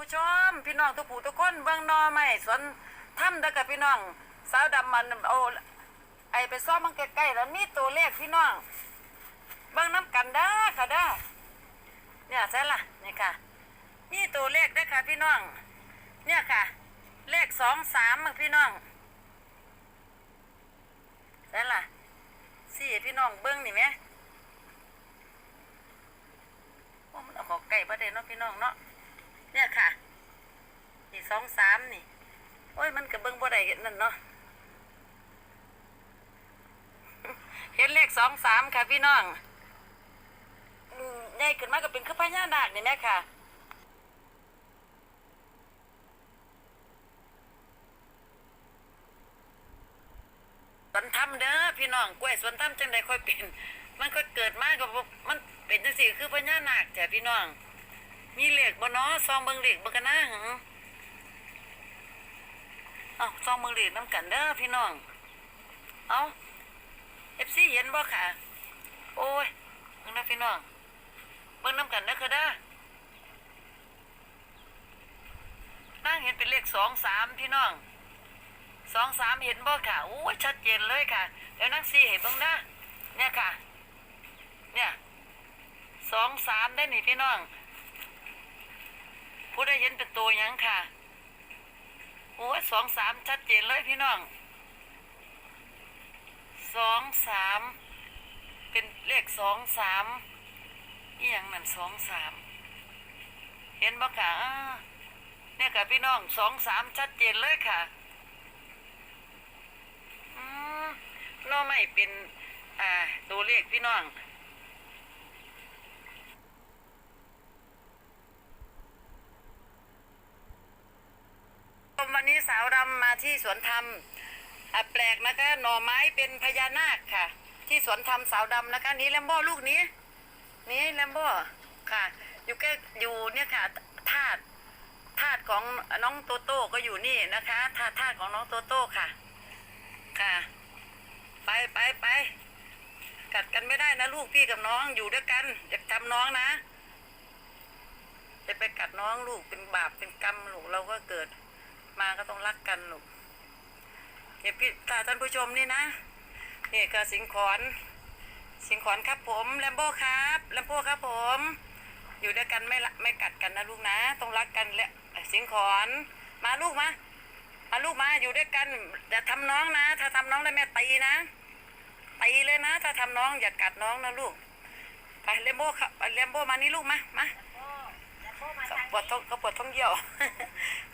ผู้ชม พี่น้องทุกผู้ทุกคนเบิ่งหนอไม่สวนถ้ำเด้อกับพี่น้องสาวดำมันเอาไอไปซ่อมมันใกล้ๆแล้วนี่ตัวเลขพี่น้องเบิ่งน้ำกันเด้ค่ะเด้เนี่ยใช่ละนี่ค่ะนี่ตัวเลขเด้ค่ะพี่น้อง เนี่ยค่ะ เลขสองสามมั้งพี่น้องใช่ละสี่พี่น้องเบิ่งนี่ไหมโอ้มันเอาของไก่ประเด็นเนาะพี่น้องเนาะ เนี่ยค่ะ นี่สองสามนี่ โอ้ยมันกับเบิ้งบ่ได้นั่นเนาะ เห็นเลขสองสามค่ะพี่น้องใหญ่ขึ้นมาก็เป็นคือพญานาคนี่แม่ค่ะสวนธรรมเด้อพี่น้องกล้วยสวนธรรมจังใดค่อยเป็น มันก็เกิดมากับมันเป็นจังสี่คือพญานาคแต่พี่น้อง มีเหล็กบ่เนาะซองเบิ่งเหล็กบ่กันนะหึเอ้าซองเบิ่งเหล็กน้ำกันเด้อพี่น้อง เอ้า FC เห็นบ่ค่ะ โอ้ยเบิ่งนะพี่น้อง เบิ่งน้ำกันเด้อค่ะเด้อนั่งเห็นเป็นเลขสองสามพี่น้องสองสามเห็นบ่ค่ะโอ้ยชัดเจนเลยค่ะเดี๋ยวนั่งสี่เห็นบ้างนะเนี่ยค่ะ เนี่ยสองสามได้หนิพี่น้อง ผู้ได้เห็นเป็นตัวยังค่ะ โอ้สองสามชัดเจนเลยพี่น้องสองสามเป็นเลขสองสามอีหยังนั่นสองสามเห็นบ่ค่ะอ้าเนี่ยค่ะพี่น้องสองสามชัดเจนเลยค่ะอืมน้อไม่เป็น อ่าตัวเลขพี่น้อง วันนี้สาวดำมาที่สวนธรรมแปลกนะคะ หน่อไม้เป็นพญานาคค่ะ ที่สวนธรรมสาวดำนะคะ นี่แลมโบ้ลูกนี้ นี่แลมโบ้ค่ะ อยู่ใกล้อยู่เนี่ยค่ะธาตุธาตุของน้องโตโต้ก็อยู่นี่นะคะธาตุธาตุของน้องโตโต้ค่ะ ค่ะ ไปไปไปกัดกันไม่ได้นะลูกพี่กับน้องอยู่ด้วยกันอย่าทำน้องนะจะไปกัดน้องลูกเป็นบาปเป็นกรรมลูกเราก็เกิด มาก็ต้องรักกันลูกเดี๋ยวพี่ตาท่านผู้ชมนี่นะนี่ก็สิงขอนสิงขอนครับผมแลมโบ้ครับแลมโบ้ครับผม อยู่ด้วยกันไม่ละไม่กัดกันนะลูกนะต้องรักกันและสิงขอนมาลูกมามาลูกมาอยู่ด้วยกันอย่าทำน้องนะ ถ้าทำน้องแล้วแม่ตีนะตีเลยนะ ถ้าทำน้องอย่ากัดน้องนะลูกไปเลมโบ้ครับเลมโบ้มานี่ลูกมามา ปวดท้องก็ปวดท้องเยี่ยว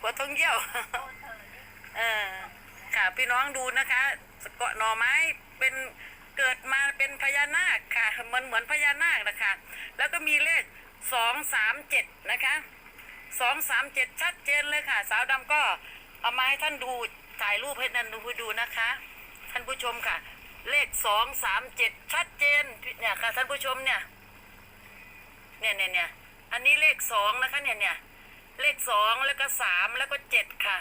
ปวดท้องเยี่ยว เออ ค่ะพี่น้องดูนะคะเกาะหน่อไม้เป็นเกิดมาเป็นพญานาคค่ะเหมือนเหมือนพญานาคนะคะ แล้วก็มีเลขสองสามเจ็ดนะคะสองสามเจ็ดชัดเจนเลยค่ะ สาวดำก็เอามาให้ท่านดูถ่ายรูปให้ท่านดูดูนะคะ ท่านผู้ชมค่ะ เลขสองสามเจ็ดชัดเจนเนี่ยค่ะท่านผู้ชมเนี่ย เนี่ยเนี่ยเนี่ย อันนี้เลขสองนะคะเนี่ยเนี่ยเลขสองแล้วก็สามแล้วก็เจ็ดค่ะ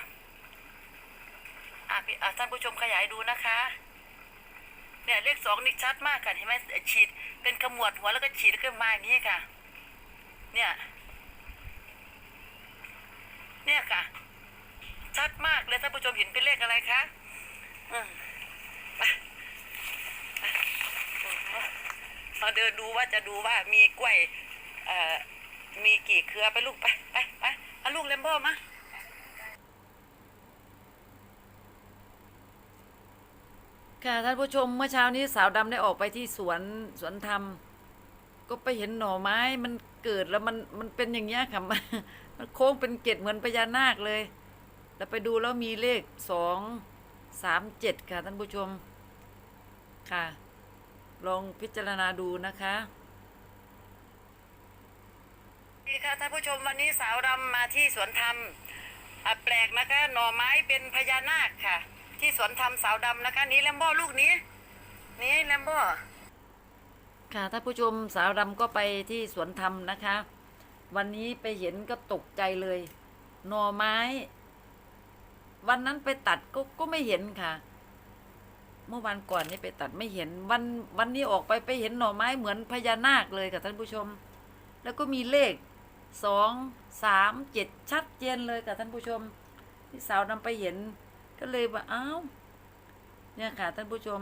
อะพี่อะท่านผู้ชมขยายดูนะคะ เนี่ยเลขสองนี่ชัดมากค่ะเห็นไหมฉีดเป็นขมวดหัวแล้วก็ฉีดขึ้นมาอย่างนี้ค่ะ เนี่ย เนี่ยค่ะ ชัดมากเลยท่านผู้ชมเห็นเป็นเลขอะไรคะอืมไปไปมาเดินดูว่าจะดูว่ามีกล้วยเอ่อ มีกี่เครือไปลูกไปไปไปเอาลูกเลมโบ้มาค่ะท่านผู้ชมเมื่อเช้านี้สาวดำได้ออกไปที่สวนสวนธรรม ก็ไปเห็นหน่อไม้มันเกิดแล้วมันมันเป็นอย่างเงี้ยค่ะมันมันโค้งเป็นเกล็ดเหมือนพญานาคเลย แล้วไปดูแล้วมีเลขสองสามเจ็ดค่ะท่านผู้ชมค่ะ ลองพิจารณาดูนะคะ ดีค่ะท่านผู้ชมวันนี้สาวดำมาที่สวนธรรมแปลกนะคะหน่อไม้เป็นพญานาคค่ะ ที่สวนธรรมสาวดำนะคะ นี้แลมโบ้ลูกนี้ นี่แลมโบ้ค่ะท่านผู้ชมสาวดำก็ไปที่สวนธรรมนะคะ วันนี้ไปเห็นก็ตกใจเลย หน่อไม้ วันนั้นไปตัดก็ก็ไม่เห็นค่ะ เมื่อวันก่อนนี่ไปตัดไม่เห็นวันวันนี้ออกไปไปเห็นหน่อไม้เหมือนพญานาคเลยค่ะท่านผู้ชมแล้วก็มีเลข สองสามเจ็ดชัดเจนเลยค่ะท่านผู้ชมที่สาวนำไปเห็น ก็เลยว่าอ้าวเนี่ยค่ะท่านผู้ชม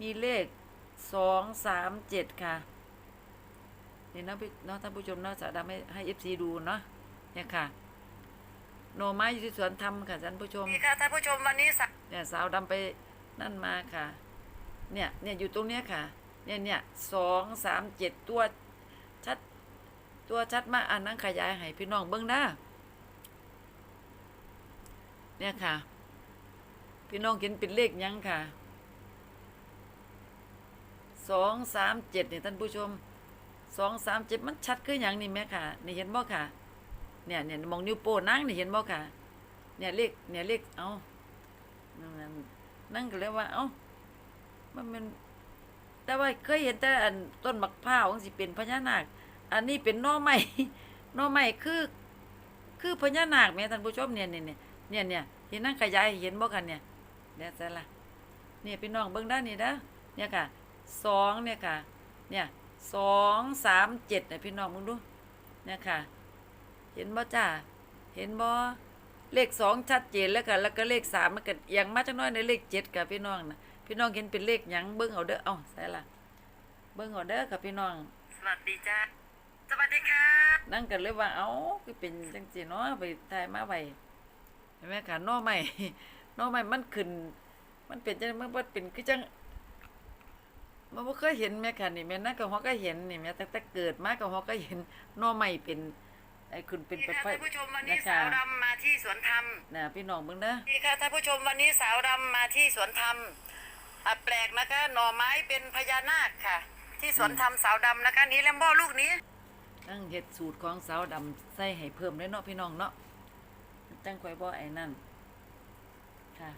มีเลขสองสามเจ็ดค่ะนี่เนาะพี่เนาะท่านผู้ชมเนาะสาวดำให้ให้เอฟซีดูเนาะเนี่ยค่ะโหนอไม้อยู่ที่สวนธรรมค่ะท่านผู้ชมนี่ค่ะท่านผู้ชมวันนี้สะเนี่ยสาวดำไปนั่นมาค่ะ เนี่ยเนี่ยอยู่ตรงเนี้ยค่ะ เนี่ยเนี่ยสองสามเจ็ดตัวชัด ตัวชัดมากอันนั้นขยายให้พี่น้องเบิ้งหน้าเนี่ยค่ะ พี่น้องเห็นเป็นเลขยังค่ะสองสามเจ็ดเนี่ยท่านผู้ชมสองสามเจ็ดมันชัดคืออย่างนี่แม่ค่ะนี่เห็นบ่ค่ะ เนี่ยเนี่ยมองนิ้วโป้นั่งนี่เห็นบ่ค่ะ เนี่ยเลขเนี่ยเลขเอานั่นนั่นก็เลยว่า เอ้ามันเป็นแต่ว่าเคยเห็นแต่อันต้นมะพร้าวสิเป็นพญานาค อันนี้เป็นน่อไม้หน่อไม้คือ คือพญานาคแม่ท่านผู้ชมเนี่ยเนี่ยเนี่ยเนี่ยเนี่ยเห็นนั่งขยายเห็นบ่กันเนี่ยเดี๋ยวจะละเนี่ยพี่น้องเบิ่งด้านนี้นะเนี่ยค่ะสองเนี่ยค่ะ เนี่ยสองสามเจ็ดเนี่ยพี่น้องมึงดูเนี่ยค่ะ เห็นบ่จ้าเห็นบ่เลขสองชัดเจนแล้วกันแล้วก็เลขสามมันก็เอียงมาจักน้อยในเลขเจ็ดค่ะพี่น้องนะพี่น้องเห็นเป็นเลขหยังเบิ่งเอาเด้อเอ้าใส่ละเบิ่งเอาเด้อค่ะพี่น้อง สวัสดีจ้า สวัสดีค่ะนั่งกันเลยว่า เอ้าคือเป็นจังซี่เนาะไปถ่ายมาไว้เห็นไหมค่ะหน้อใหม่หน้อใหม่มันขึ้น มันเป็นจังมันบ่เป็นคือจังมันบ่เคยเห็นแม่ค่ะนี่แม่นั่นก็ฮอก็เห็นนี่แม่ตั้งแต่เกิดมาก็ฮอก็เห็นหน้อใหม่เป็นไอ้ขึ้นเป็นนี่ไปค่ะไฟท่านผู้ชมวันนี้นะคะสาวดำมาที่สวนธรรมน่ะพี่น้องเบิ่งเด้อนี่ค่ะท่านผู้ชมวันนี้สาวดำมาที่สวนธรรมอะแปลกนะคะ หน่อไม้เป็นพญานาคค่ะ ที่สวนธรรมสาวดำนะคะ นี่แลมโบ้ลูกนี้ นั่งเฮ็ดสูตรของสาวดำใส่ให้เพิ่มเลยเนาะพี่น้องเนาะจังค่อยบ่ไอ้นั่นค่ะ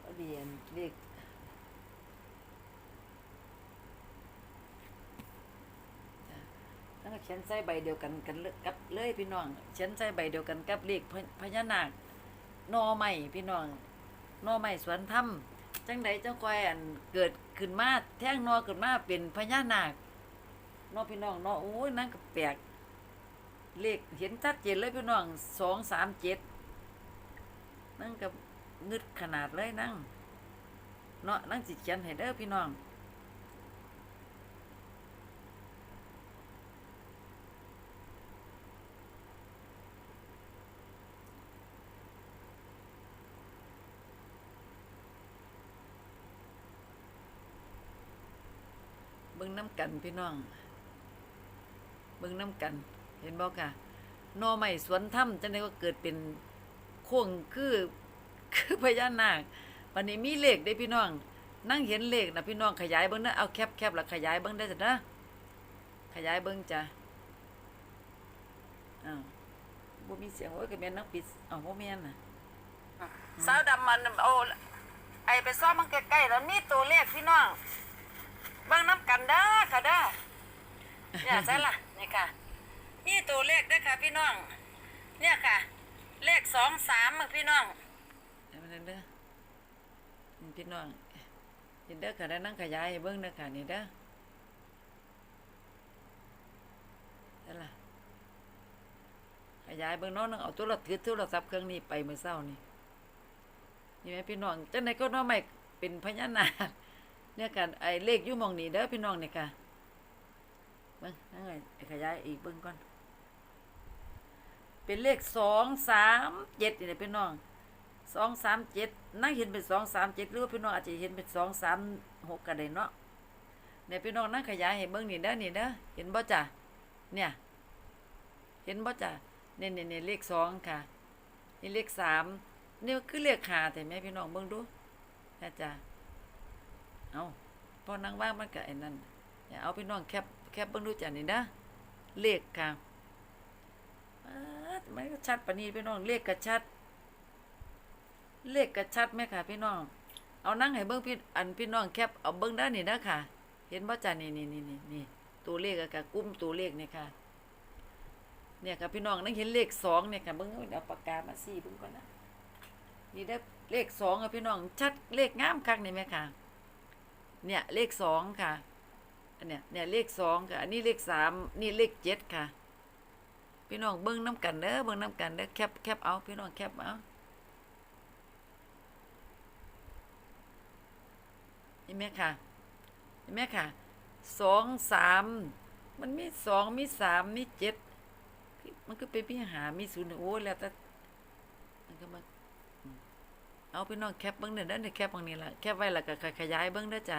ก็เรียนเลขแล้วก็เขียนใส่ใบเดียวกันกันเลยกับเลยพี่น้องเขียนใส่ใบเดียวกันกับเลขพญพญานาคหนอใหม่พี่น้องหนอใหม่สวนถ้ำ จังไดจังคอยอันเกิดขึ้นมาแท่งนอขึ้นมาเป็นพญานาคนอพี่น้องนอโอ้ยนั่นก็แปลกเลขเห็นชัดเจนเลยพี่น้องสองสามเจ็ดนั่นก็งึดขนาดเลยนั่งเนาะนั่งสิเขียนให้เด้อพี่น้อง น้ำกันพี่น้อง เบิ่งน้ำกัน เห็นบ่ค่ะนอใหม่สวนถ้ำจังไดก็เกิดเป็นโค้งคือคือพญานาควันนี้มีเลขได้พี่น้อง นั่งเห็นเลขนะพี่น้องขยายเบิ่งนะเอาแคบแคบแล้วขยายเบิ่งได้จ้ะนะขยายเบิ่งจ้ะอ้าวบ่มีเสียงโอ้ยก็แม่นนักปิดอ้าวบ่แม่นน่ะสาวดำมันโอ้ไอไปซ่อมมันใกล้ๆแล้วนี่ตัวเลขพี่น้อง เบิ่งน้ำกันเด้อค่ะเด้อเนี่ยใช่ละนี่ค่ะนี่ตัวเลขด้อค่ะ พี่น้อง เนี่ยค่ะ เลขสองสามมึงพี่น้องให้มันเด้อพี่น้องเห็นเด้อค่ะแล้นั่งขยายให้เบิ่งเด้อค่ะนี่เด้อนั่นล่ะขยายเบิ่งน้องนึงเอาโทรศัพท์โทรศัพท์เครื่องนี้ไปเมื้อเช้านี่นี่แม่พี่น้องจังได๋ก็น้อไม่เป็นพญานาค เนี่ยกันไอ้เลขยู่มองนี้เด้อพี่น้องเนี่ยค่ะเบิ่งนั่งไงขยายอีกเบิ่งก่อน เป็นเลขสองสามเจ็ดนี่แหละพี่น้องสองสามเจ็ดนั่งเห็นเป็นสองสามเจ็ดหรือว่าพี่น้องอาจจะเห็นเป็นสองสามหกก็ได้เนาะเนี่ยพี่น้องนั่งขยายให้เบิ่งนี่เด้อนี่เด้อเห็นบ่จ้ะเนี่ยเห็นบ่จ้ะเนี่ยเนี่ยเนี่ยเลขสองค่ะนี่เลขสามนี่คือเลขหาแต่แม่พี่น้องเบิ่งดูนะจ้ะ เอาพอนั่งว่างมันก็ไอ้นั่นอย่าเอาพี่น้องแคบแคบเบิ่งดูจ้ะนี่เด้อเลขค่ะอ๊าดมันก็ชัดปานนี้พี่น้องเลขก็ชัด เลขกระชัดไหมค่ะ พี่น้อง เอานั่งให้เบิ้งพี่อันพี่น้องแคปเอาเบิ้งด้านนี้นะค่ะ เห็นบ่จ้านี่นี่นี่นี่นี่ตัวเลขอะค่ะกุ้มตัวเลขเนี่ยค่ะเนี่ยค่ะพี่น้องนั่งเห็นเลขสองเนี่ยค่ะเบิ้งเอาปากกามาสี่เบิ้งก่อนนะนี่ได้เลขสองอะพี่น้องชัดเลขงามคักนี่ไหมค่ะ เนี่ยเลขสองค่ะอันเนี้ยเนี่ยเลขสองค่ะ อันนี้เลขสามนี่เลขเจ็ดค่ะ พี่น้องเบิ้งน้ำกันเด้อเบิ้งน้ำกันเด้อแคปแคปเอา พี่น้องแคปเอาเห็นไหมค่ะเห็นไหมค่ะสองสามมันมีสองมีสามมีเจ็ดมันก็เป็นพี่หามีศูนย์โอ้แล้วแต่มันก็มา เอาพี่น้องแคปเบิ้งเด้อเด้อเนี่ยแคปบางนี้ละแคปไว้แล้วก็ขยายเบิ้งเด้อจ้ะ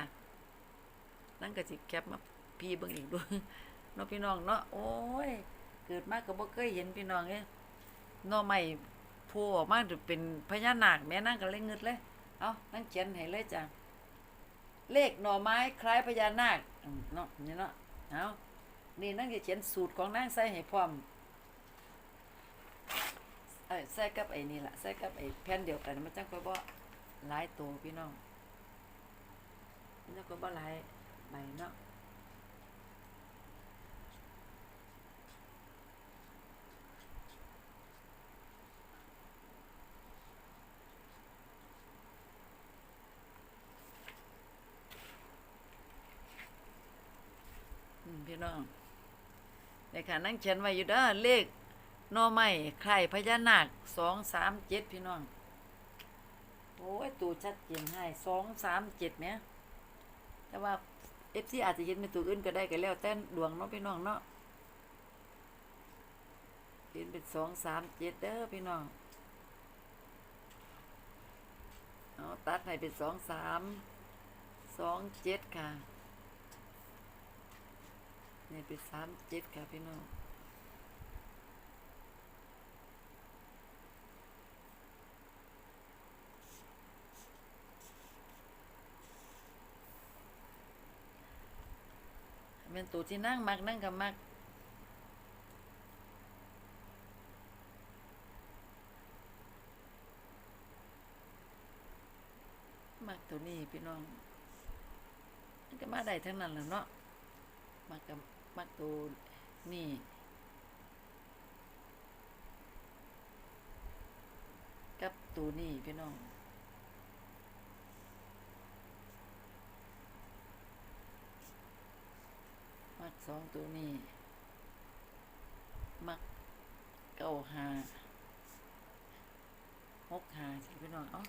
นั่นก็สิแคปมาพี่เบิ้งอีกด้วยเนาะพี่น้องเนาะโอ้ยเกิดมาก็บ่เคยเห็นพี่น้องเอ้ยหน่อไม้โผล่ออกมาจะเป็นพญานาคแม่นางก็เลยงึดเลย เอานั่งเขียนให้เลยจ้ะเลขหน่อไม้คล้ายพญานาคเนาะนี่เนาะเอานี่นั่งจะเขียนสูตรของนางใส่ให้พร้อม เอ้ยใส่กับไอ้นี่ละใส่กับไอ้แผ่นเดียวกันมันจังค่อยบ่หลายตัวพี่น้องมันจังค่อยบ่หลายใบเนาะพี่น้องในค่ะนั่งเขียนไว้อยู่ด้อเลข นอไม้ไข่พญานาคสองสามเจ็ดพี่น้อง โอ้ยตูชัดเจนให้สองสามเจ็ดเนี่ยแต่ว่าเอฟซีอาจจะเห็นเป็นตัวอื่นก็ได้ก็แล้วแต่ดวงเนาะพี่น้องเนาะเห็นเป็นสองสามเจ็ดเด้อพี่น้องเอาตัดให้เป็นสองสามสองเจ็ดค่ะนี่เป็นสามเจ็ดค่ะพี่น้อง เป็นตัวที่นั่งมักนั่งกับมักมักตัวนี้พี่น้องมันก็มาได้ทั้งนั้นแหละเนาะมักกับมักตัวนี่กับตัวนี่พี่น้อง สองตัวนี้ มักเก้าหาหกหาสิพี่น้อง เอ้า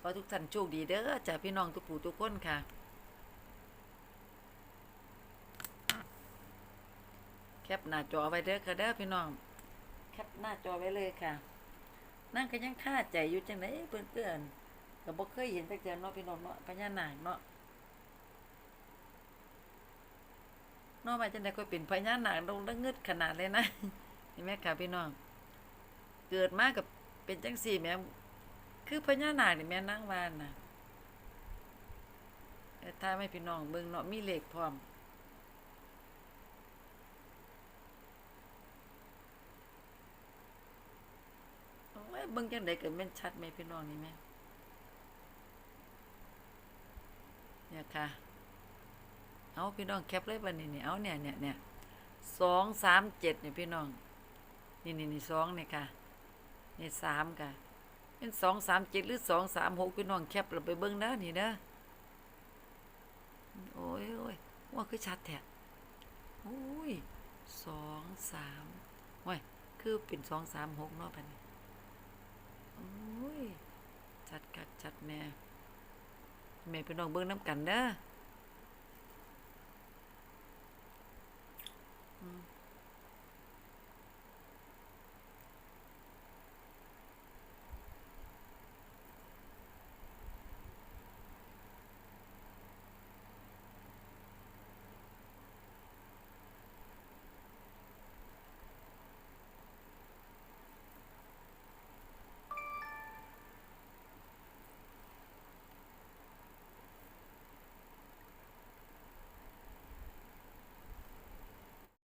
ขอทุกท่านโชคดีเด้อจาพี่น้องทุกผู้ทุกคนค่ะ แคปหน้าจอไว้เด้อค่ะเด้อพี่น้อง แคปหน้าจอไว้เลยค่ะ นั่งก็ยังคาใจอยู่จังไดเพื่อนๆก็บ่เคยเห็นจักเทื่อเนาะพี่น้องเนาะพญานาคเนาะ นาะมาจังได๋ก็เป็นพญานาคลงแล้วงึดขนาดเลยนะเห็นไหมค่ะพี่น้อง เกิดมากับเป็นจังซี่แม่คือพญานาคนี่แม่นางวานนะถ้าไม่พี่น้องเบิ่งเนาะมีเหลขพร้อมเบิ่งจังไดก็แม่นชัดไหมพี่น้องนี่แม่เนี่ยค่ะ เอาพี่น้องแคปเลยบัดนี้นี่เอาเนี่ยเนี่ยเนี่ยสองสามเจ็ดเนี่ยพี่น้อง นี่นี่นี่สองเนี่ยค่ะนี่สามค่ะเป็นสองสามเจ็ดหรือสองสามหกพี่น้องแคปเราไปเบิ่งนะนี่นะโอ้ยโอ้ยว่าคือชัดแท้โอ้ยสองสามว้ยคือเป็นสองสามหกเนาะพันนี้โอ้ยจัดกัดจัดแม่แม่พี่น้องเบิ่งน้ำกันเด้อ Mm.